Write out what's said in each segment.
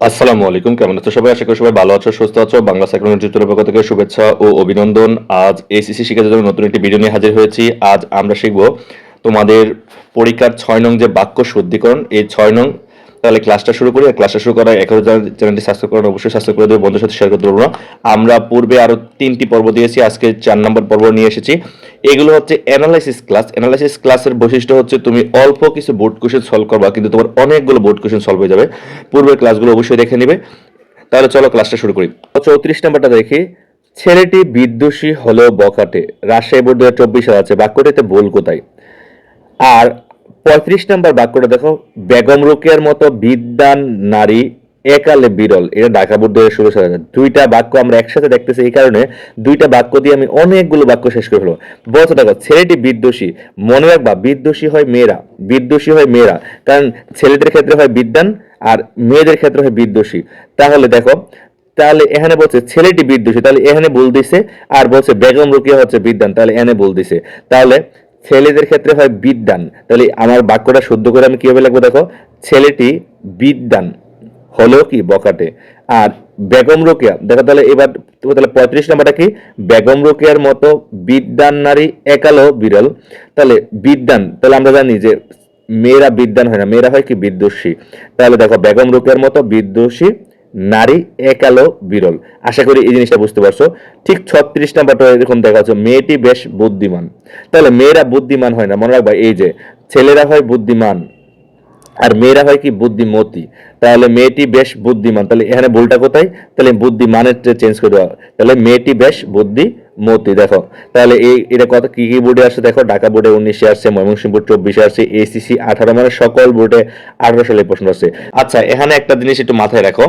আসসালামু আলাইকুম, কেমন আছো সবাই? আশা করি সবাই ভালো আছো, সুস্থ আছো। বাংলা সাইক্লোনের টিউটোরিয়াল পক্ষ থেকে শুভেচ্ছা ও অভিনন্দন। আজ এসিসি শিক্ষার জন্য নতুন একটি ভিডিও নিয়ে হাজির হয়েছি। আজ আমরা শিখব তোমাদের পরীক্ষার ছয় নং যে বাক্য শুদ্ধিকরণ, এই ছয় নং তাহলে ক্লাসটা শুরু করি ক্লাসটা শুরু করার হাজার চ্যানেলটি সাবস্ক্রাইব করেন, অবশ্যই সাবস্ক্রাইব করে দেবে বন্ধুর সাথে শেয়ার করতে না আমরা পূর্বে আরও তিনটি পর্ব দিয়েছি, আজকে চার নম্বর পর্ব নিয়ে এসেছি। এগুলো হচ্ছে অ্যানালাইসিস ক্লাস অ্যানালাইসিস ক্লাসের বৈশিষ্ট্য হচ্ছে তুমি অল্প কিছু বোর্ড কোশ্চেন সলভ করবা, কিন্তু তোমার অনেকগুলো বোর্ড কোশ্চেন সলভ হয়ে যাবে। পূর্বের ক্লাসগুলো অবশ্যই দেখে নেবে। তাহলে চলো ক্লাসটা শুরু করি। চৌত্রিশ নাম্বারটা দেখি। ছেলেটি বিদ্বেষী হলেও বকাটে রাজশাহী বোর্ড দু হাজার চব্বিশ আছে। বাক্যটিতে ভুল কোথায়? আর পঁয়ত্রিশ নাম্বার বাক্যটা দেখো, বেগম রোকেয়ার মতো বিদ্যান নারী, একালে বিরল। এটা ঢাকা বোর্ড শুরু হয়ে দুইটা বাক্য আমরা একসাথে দেখতেছি, এই কারণে দুইটা বাক্য দিয়ে আমি অনেকগুলো বাক্য শেষ করে ফেলব। বলতে দেখো, ছেলেটি বিদ্বেষী। মনে রাখবা, বিদ্বেষী হয় মেয়েরা, বিদ্বেষী হয় মেয়েরা। কারণ ছেলেদের ক্ষেত্রে হয় বিদ্যান আর মেয়েদের ক্ষেত্রে হয় বিদ্বেষী। তাহলে দেখো, তাহলে এখানে বলছে, ছেলেটি বিদ্বেষী। তাহলে এখানে বল দিছে, আর বলছে, বেগম রুকিয়া হচ্ছে বিদ্যান তাহলে এখানে বল দিছে। তাহলে ছেলেদের ক্ষেত্রে হয় বিদ্যান। তাহলে আমার বাক্যটা শুদ্ধ করে আমি কীভাবে লাগবো দেখো? ছেলেটি বিদ্যান হলো কি? বকাটে আর বেগম রোকেয়া, দেখো তাহলে এবার তাহলে পঁয়ত্রিশ নাম্বারটা কি? বেগম রোকেয়ার মতো বিদ্যান নারী একালো বিরল তাহলে বিদ্যান, তাহলে আমরা জানি যে মেয়েরা বিদ্যান হয় না। মেয়েরা হয় কি? বিদ্বেষী। তাহলে দেখো, বেগম রোকেয়ার মতো বিদ্বেষী নারী একালো বিরল। আশা করি এই জিনিসটা বুঝতে পারছ। ঠিক ছত্রিশ নাম্বারটা এরকম দেখা যাচ্ছে মেয়েটি বেশ বুদ্ধিমান। তাহলে মেয়েরা বুদ্ধিমান হয় না। মনে রাখবা, এই যে ছেলেরা হয় বুদ্ধিমান আর মেয়েরা হয় কি বুদ্ধিমতি। তাহলে মেয়েটি বেশ বুদ্ধিমান। তাহলে এখানে ভুলটা কোথায়? তাহলে বুদ্ধিমানের চেঞ্জ করে দেওয়া। তাহলে মেয়েটি বেশ বুদ্ধিমতী দেখো। তাহলে এই, এটা কত? কি কি বোর্ডে আসছে? দেখো, ঢাকা বোর্ডে উনিশে আসছে, ময়মনসিংহ বোর্ড চব্বিশে আসছে এসিসি আঠারো মানে সকল বোর্ডে আঠারো সালে প্রশ্ন আসছে। আচ্ছা এখানে একটা জিনিস একটু মাথায় রাখো,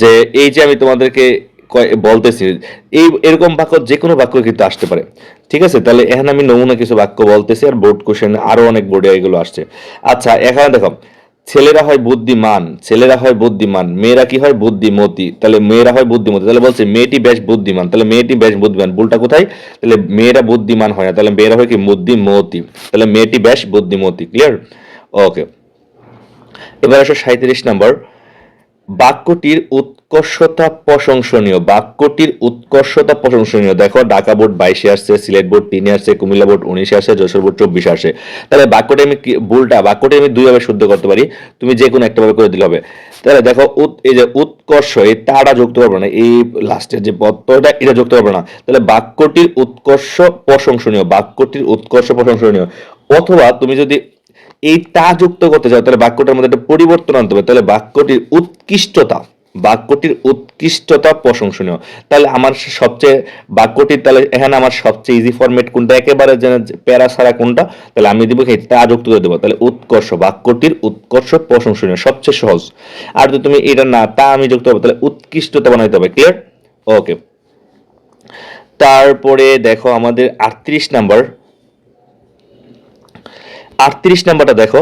যে এই যে আমি তোমাদেরকে বলতেছি, এই, এরকম বাক্য যে কোনো বাক্য কিন্তু আসতে পারে। ঠিক আছে? তাহলে এখানে আমি নমুনা কিছু বাক্য বলতেছি, আর বোর্ড কোশ্চেন আরও অনেক বোর্ডে এগুলো আসছে। আচ্ছা এখানে দেখো ছেলেরা হয় বুদ্ধিমান, ছেলেরা হয় বুদ্ধিমান, মেয়েরা কি হয় বুদ্ধিমতী? তাহলে মেয়েরা হয় বুদ্ধিমতী, তাহলে বলছে মেয়েটি বেশ বুদ্ধিমান, তাহলে মেয়েটি বেশ বুদ্ধিমান, ভুলটা কোথায়? তাহলে মেয়েরা বুদ্ধিমান হয় না, তাহলে মেয়েরা হয় কি বুদ্ধিমতী, তাহলে মেয়েটি বেশ বুদ্ধিমতী ক্লিয়ার ওকে এবার আসো সাঁত্রিশ নম্বর। বাক্যটির উৎকর্ষতা প্রশংসনীয়, বাক্যটির উৎকর্ষতা প্রশংসনীয়। দেখো, ঢাকা বোর্ড বাইশে আসছে, সিলেট বোর্ড তিনে আসছে, কুমিল্লা বোর্ড উনিশে আসছে, যশোর বোর্ড চব্বিশে আসে তাহলে বাক্যটি আমি ভুলটা, বাক্যটি আমি দুইভাবে শুদ্ধ করতে পারি। তুমি যে কোনো একটা ভাবে করে দিলে হবে। তাহলে দেখো এই যে উৎকর্ষ, এই তারা যুক্ত পারবে না, এই লাস্টের যে পত্রটা এটা যুক্ত পারবে না। তাহলে বাক্যটির উৎকর্ষ প্রশংসনীয়, বাক্যটির উৎকর্ষ প্রশংসনীয়। অথবা তুমি যদি এই তা যুক্ত করতে চাও, তাহলে বাক্যটার মধ্যে একটা পরিবর্তন আনতে হবে। তাহলে বাক্যটির উৎকৃষ্টতা বাক্যটির উৎকৃষ্টতা প্রশংসনীয়। তাহলে আমার সবচেয়ে, বাক্যটির তাহলে এখানে আমার সবচেয়ে ইজি ফরম্যাট কোনটা? একেবারে যেন প্যারা ছাড়া কোনটা? তাহলে আমি দিব কি? তা যুক্ত করে দেবো। তাহলে উৎকর্ষ, বাক্যটির উৎকর্ষ প্রশংসনীয়, সবচেয়ে সহজ। আর যদি তুমি এটা না, তা আমি যুক্ত হবে, তাহলে উৎকৃষ্টতা বানাইতে হবে। ক্লিয়ার ওকে তারপরে দেখো আমাদের আটত্রিশ নাম্বার। আটত্রিশ নাম্বারটা দেখো,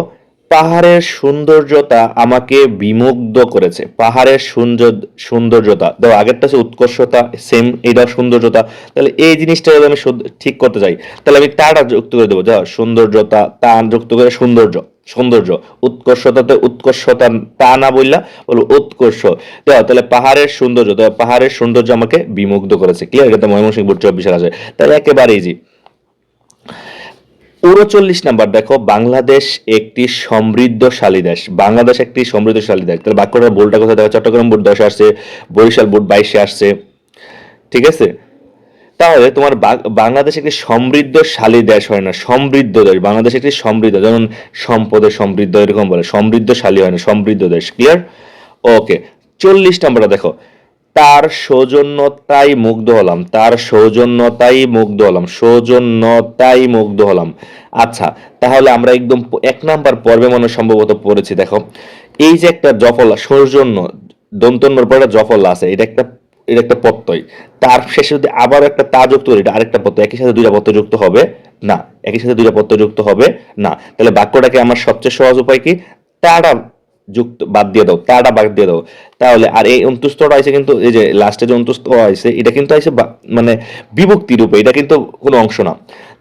পাহাড়ের সৌন্দর্যতা আমাকে বিমুগ্ধ করেছে। পাহাড়ের সুন্দর সৌন্দর্যতা, দেখো আগেরটা হচ্ছে উৎকর্ষতা সেম এটা সৌন্দর্যতা। তাহলে এই জিনিসটা যদি আমি ঠিক করতে চাই, তাহলে আমি তাটা যুক্ত করে দেবো। যাও সৌন্দর্যতা তা যুক্ত করে সৌন্দর্য সৌন্দর্য, উৎকর্ষতাতে উৎকর্ষতা, তা না বললা, বলো উৎকর্ষ। দেখো, তাহলে পাহাড়ের সৌন্দর্য, দেখো, পাহাড়ের সৌন্দর্য আমাকে বিমুগ্ধ করেছে। ক্লিয়ার এটা ময়মনসিংহ বোর্ড চব্বিশের আছে। তাহলে একেবারে ইজি উনচল্লিশ নাম্বার দেখো, বাংলাদেশ একটি সমৃদ্ধশালী দেশ। বাংলাদেশ একটি সমৃদ্ধশালী দেশ। তাহলে বাক্যটা বোর্ডটা কোথায়? দেখো, চট্টগ্রাম বোর্ড দশে আসছে, বরিশাল বোর্ড বাইশে আসছে। ঠিক আছে? তাহলে তোমার বাংলাদেশ একটি সমৃদ্ধশালী দেশ হয় না, সমৃদ্ধ দেশ। বাংলাদেশ একটি সমৃদ্ধ, যেমন সম্পদে সমৃদ্ধ, এরকম বলে। সমৃদ্ধশালী হয় না, সমৃদ্ধ দেশ। ক্লিয়ার ওকে চল্লিশ নাম্বারটা দেখো। তার সৌজন্যতাই মুগ্ধ হলাম, তার সৌজন্যতাই মুগ্ধ হলাম, সৌজন্যতাই মুগ্ধ হলাম। আচ্ছা তাহলে আমরা একদম এক নাম্বার পর্বে মনে সম্ভবত পড়েছি, দেখো। এই যে একটা জফলা, সৌজন্য, দন্তন্যর পরে জফলা আছে, এটা একটা এটা একটা প্রত্যয়। তার শেষে যদি আবার একটা তা যুক্ত করি এটা আরেকটা প্রত্যয়, একই সাথে দুইটা প্রত্যয় যুক্ত হবে? না, একই সাথে দুইটা প্রত্যয় যুক্ত হবে? না। তাহলে বাক্যটাকে আমার সবচেয়ে সহজ উপায় কি? তারা যুক্ত, বাদ দিয়ে দাও তাটা বাদ দিয়ে দাও। তাহলে, আর এই অন্তুস্তটা আছে কিন্তু, এই যে লাস্টে যে অন্তুস্ত আছে এটা কিন্তু আছে মানে বিভক্তি রূপে, এটা কিন্তু কোনো অংশ না।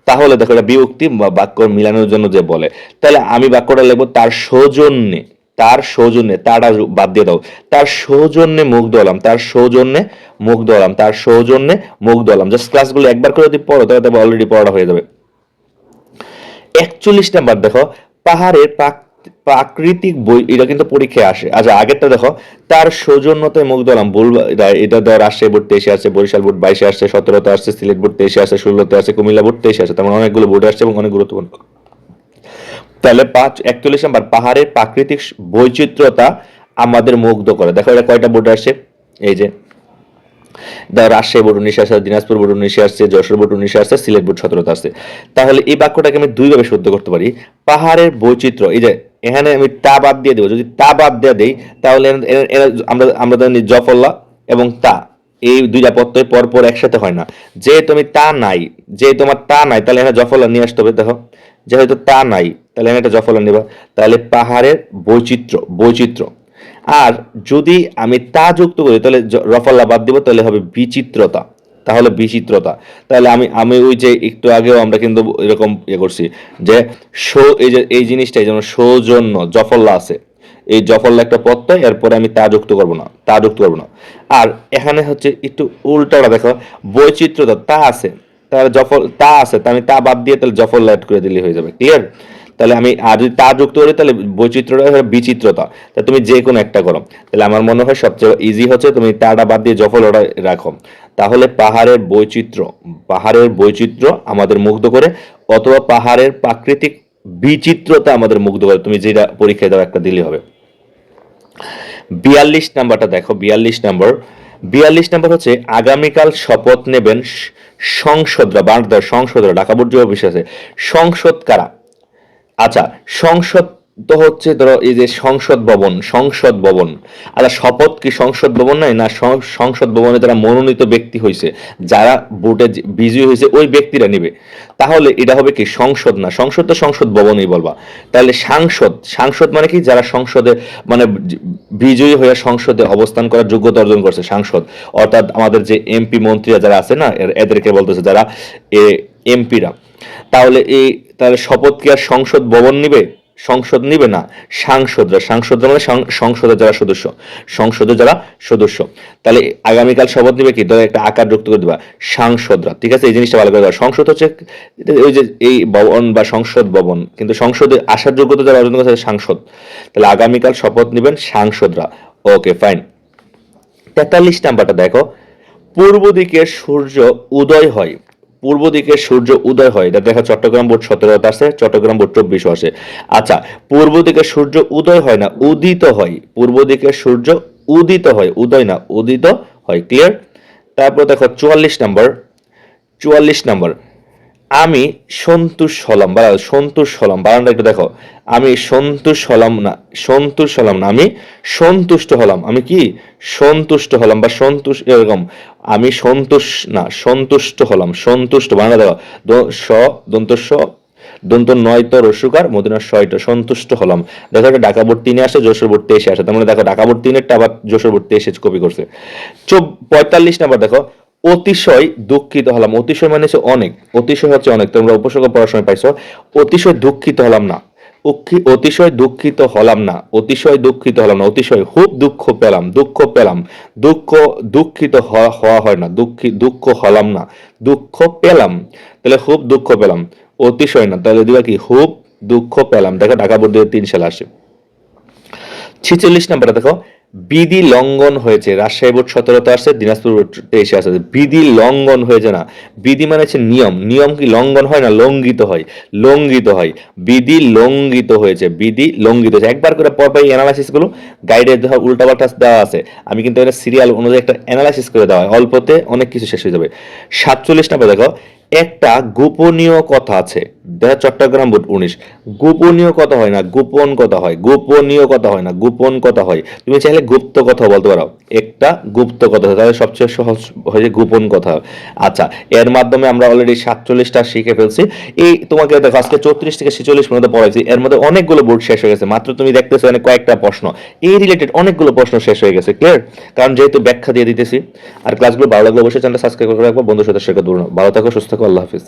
তাহলে দেখো, এটা বিভক্তি বা বাক্য মিলানোর জন্য যে বলে। তাহলে আমি বাক্যটা লিখব, তার সৌজন্যে তার সৌজন্যে তারা বাদ দিয়ে দাও। তার সৌজন্যে মুগ্ধ হলাম তার সৌজন্যে মুগ্ধ হলাম তার সৌজন্যে মুগ্ধ হলাম জাস্ট ক্লাসগুলো একবার করে যদি পড়ো, তাহলে অলরেডি পড়া হয়ে যাবে। একচল্লিশ নাম্বার দেখো, পাহাড়ের প্রাক- প্রাকৃতিক বই এটা কিন্তু পরীক্ষায় আসে। আচ্ছা আগেরটা দেখো, তার সৌজন্যতায় মুগ্ধ হলাম। ভুল এটা- ধর রাজশাহী বোর্ড তেইশে আসছে, বরিশাল বোর্ড বাইশে আসছে, সতেরোতে আসছে, সিলেট বোর্ড তেইশে আসছে, ষোলোতে আসছে, কুমিল্লা বোর্ড তেইশে আসছে, তেমন অনেকগুলো বোর্ড আসছে এবং অনেক গুরুত্বপূর্ণ। তাহলে পাঁচ একচল্লিশ নাম্বার, পাহাড়ের প্রাকৃতিক বৈচিত্র্যতা আমাদের মুগ্ধ করে। দেখো, এটা কয়টা বোর্ড আসছে? এই যে রাজশাহী বোর্ড উনিশে আসছে, দিনাজপুর বোর্ড উনিশে আসছে, যশোর বোর্ড উনিশে আসছে, সিলেট বোর্ড সতেরোতে আসছে। তাহলে এই বাক্যটাকে আমি দুইভাবে শুদ্ধ করতে পারি। পাহাড়ের বৈচিত্র্য, এই যে এখানে আমি তা বাদ দিয়ে দেবো। যদি তা বাদ দিয়ে দেই, তাহলে আমরা আমরা জানি জফল্লা এবং তা। এই দুইটা পত্র পর পর একসাথে হয় না। যে তুমি তা নাই যে তোমার তা নাই, তাহলে এখানে জফলা নিয়ে আসতে হবে, দেখো। যেহেতু তা নাই, তাহলে এখানে একটা জফলা নিবা। তাহলে পাহাড়ের বৈচিত্র্য বৈচিত্র্য। আর যদি আমি তা যুক্ত করি, তাহলে রফাল্লা বাদ দিব, তাহলে হবে বিচিত্রতা। তাহলে বিচিত্রতা। তাহলে আমি আমি ওই যে একটু আগেও আমরা কিন্তু এরকম ইয়ে করছি যে সো এই যে, এই জিনিসটাই যেমন সৌজন্য জফল্লা আছে। এই জফল্লা একটা প্রত্যয়, এরপরে আমি তা যুক্ত করব না, তা যুক্ত করব না। আর এখানে হচ্ছে একটু উল্টাটা দেখো, বৈচিত্রতা, তা আছে। তাহলে জফল তা আছে, তা আমি তা বাদ দিয়ে তাহলে জফল্লা অ্যাড করে দিলে হয়ে যাবে। ক্লিয়ার তাহলে আমি আর যদি তা যুক্ত করি, তাহলে বৈচিত্র্যটা বিচিত্রতা। তা তুমি যে কোনো একটা করো। তাহলে আমার মনে হয় সবচেয়ে ইজি হচ্ছে তুমি তাটা বাদ দিয়ে জফলটা রাখো। তাহলে পাহাড়ের বৈচিত্র্য পাহাড়ের বৈচিত্র্য আমাদের মুগ্ধ করে, অথবা পাহাড়ের প্রাকৃতিক বিচিত্রতা আমাদের মুগ্ধ করে। তুমি যেটা পরীক্ষায় দাও, একটা দিলে হবে। বিয়াল্লিশ নাম্বারটা দেখো, বিয়াল্লিশ নাম্বার। বিয়াল্লিশ নাম্বার হচ্ছে, আগামীকাল শপথ নেবেন সংসদরা বাংলাদেশ সংসদরা, ঢাকা বোর্ড অফিস আছে। সংসদ কারা? আচ্ছা সংসদ তো হচ্ছে ধরো এই যে সংসদ ভবন সংসদ ভবন। আচ্ছা শপথ কি সংসদ ভবন নাই? না সংসদ ভবনে যারা মনোনীত ব্যক্তি হয়েছে যারা ভোটে বিজয়ী হয়েছে ওই ব্যক্তিরা নিবে। তাহলে এটা হবে কি সংসদ না? সংসদ তো সংসদ ভবনই বলবা। তাহলে সাংসদ সাংসদ মানে কি? যারা সংসদে মানে বিজয়ী হয়ে সংসদে অবস্থান করার যোগ্যতা অর্জন করছে, সাংসদ। অর্থাৎ আমাদের যে এমপি মন্ত্রীরা যারা আছে না এদেরকে বলতেছে যারা এমপিরা। তাহলে এই, তাহলে শপথ কি আর সংসদ ভবন নিবে? সংসদ নিবে না। সাংসদরা সাংসদরা মানে সংসদের যারা সদস্য, সংসদের যারা সদস্য। তাহলে আগামীকাল শপথ নিবে কি? ধরো একটা আকার যুক্ত করে দিবা, সাংসদরা, ঠিক আছে? এই জিনিসটা ভালো করে দেওয়া সংসদ হচ্ছে ওই যে, এই ভবন বা সংসদ ভবন, কিন্তু সংসদে আসার যোগ্যতা যারা অর্জন করছে সাংসদ। তাহলে আগামীকাল শপথ নেবেন সাংসদরা। Okay, fine. তেতাল্লিশ নাম্বারটা দেখো। পূর্ব দিকে সূর্য উদয় হয়। পূর্ব দিকে সূর্য উদয় হয়, এটা দেখা চট্টগ্রাম বোর্ড সতেরোতে আসে চট্টগ্রাম বোর্ড চব্বিশও আসে। আচ্ছা পূর্ব দিকে সূর্য উদয় হয় না, উদিত হয়? পূর্ব দিকে সূর্য উদিত হয়, উদয় না, উদিত হয় ক্লিয়ার তারপর দেখো চুয়াল্লিশ নাম্বার চুয়াল্লিশ নাম্বার। আমি সন্তুষ হলাম বা সন্তুষ্ট হলাম। বারানটা একটু দেখো। আমি সন্তুষ্ট হলাম না সন্তুষ্ট হলাম না। আমি সন্তুষ্ট হলাম। আমি কি? সন্তুষ্ট হলাম বা সন্তুষ্ট এরকম। আমি সন্তোষ না, সন্তুষ্ট হলাম। সন্তুষ্ট বানানা দেখো। স, দন্ত স, দন্ত নয় তো রসুকার মদিনার ছয়টা সন্তুষ্ট হলাম। দেখো একটা ঢাকা বোর্ড তিনে আসে যশোর বোর্ড তেইশে আসে তার মানে দেখো ঢাকা বোর্ড তিনেরটা আবার যশোর বোর্ড তেইশে কপি করছে। চব, পঁয়তাল্লিশ নাম্বার দেখো। অতিশয় দুঃখিত হলাম। অতিশয় মানে হচ্ছে অনেক। অতিশয় হচ্ছে অনেক। তোমরা উপসর্গ পড়াশোনা পাইছো। অতিশয় দুঃখিত হলাম না। অতিশয় দুঃখিত হলাম না। অতিশয় দুঃখিত হলাম না। অতিশয় খুব দুঃখ পেলাম। দুঃখ পেলাম। দুঃখ, দুঃখিত হওয়া হওয়া হয় না। দুঃখী, দুঃখ হলাম না। দুঃখ পেলাম। তাহলে খুব দুঃখ পেলাম। অতিশয় না। তাহলে দিবা কি? খুব দুঃখ পেলাম। দেখো, ঢাকা বোর্ড দিয়ে তিন সালে আসে। ছিচল্লিশ নাম্বারে দেখো। বিধি লঙ্ঘন হয়েছে। রাজশাহী বোর্ড সতেরোতে আসছে, দিনাজপুর বোর্ড তেইশে আসছে। বিধি লঙ্ঘন হয়েছে না। বিধি মানে হচ্ছে নিয়ম। নিয়ম কি লঙ্ঘন হয় না? লঙ্ঘিত হয়। লঙ্ঘিত হয়। বিধি লঙ্ঘিত হয়েছে। বিধি লঙ্ঘিত হয়েছে। একবার করে পরপর এই অ্যানালাইসিসগুলো গাইডে ধর উল্টাপাল্টা দেওয়া আছে। আমি কিন্তু এটা সিরিয়াল অনুযায়ী একটা অ্যানালাইসিস করে দেওয়া হয়। অল্পতে অনেক কিছু শেষ হয়ে যাবে। সাতচল্লিশ নাম্বার দেখো, একটা গোপনীয় কথা আছে। দেখা চট্টগ্রাম বোর্ড উনিশ। গোপনীয় কথা হয় না, গোপন কথা হয়, গোপনীয় কথা হয় না, গোপন কথা হয়। তুমি চাইলে গুপ্ত কথা বলতে পারো। একটা গুপ্ত কথা তাহলে সবচেয়ে সহজ হয়েছে গোপন কথা। আচ্ছা এর মাধ্যমে আমরা অলরেডি সাতচল্লিশটা শিখে ফেলছি। এই তোমাকে দেখো, আজকে চৌত্রিশ থেকে ছেচল্লিশ পর্যন্ত পড়াইছি। এর মধ্যে অনেকগুলো বোর্ড শেষ হয়ে গেছে। মাত্র তুমি দেখতেছো মানে কয়েকটা প্রশ্ন। এই রিলেটেড অনেকগুলো প্রশ্ন শেষ হয়ে গেছে ক্লিয়ার কারণ যেহেতু ব্যাখ্যা দিয়ে দিতেছি, আর ক্লাসগুলো ভালো লাগলে অবশ্যই চ্যানেলটা সাবস্ক্রাইব করে রাখব। বন্ধুর সাথে শেখা দূর ভালো থাকো, সুস্থ থাকো, আল্লাহ হাফিজ।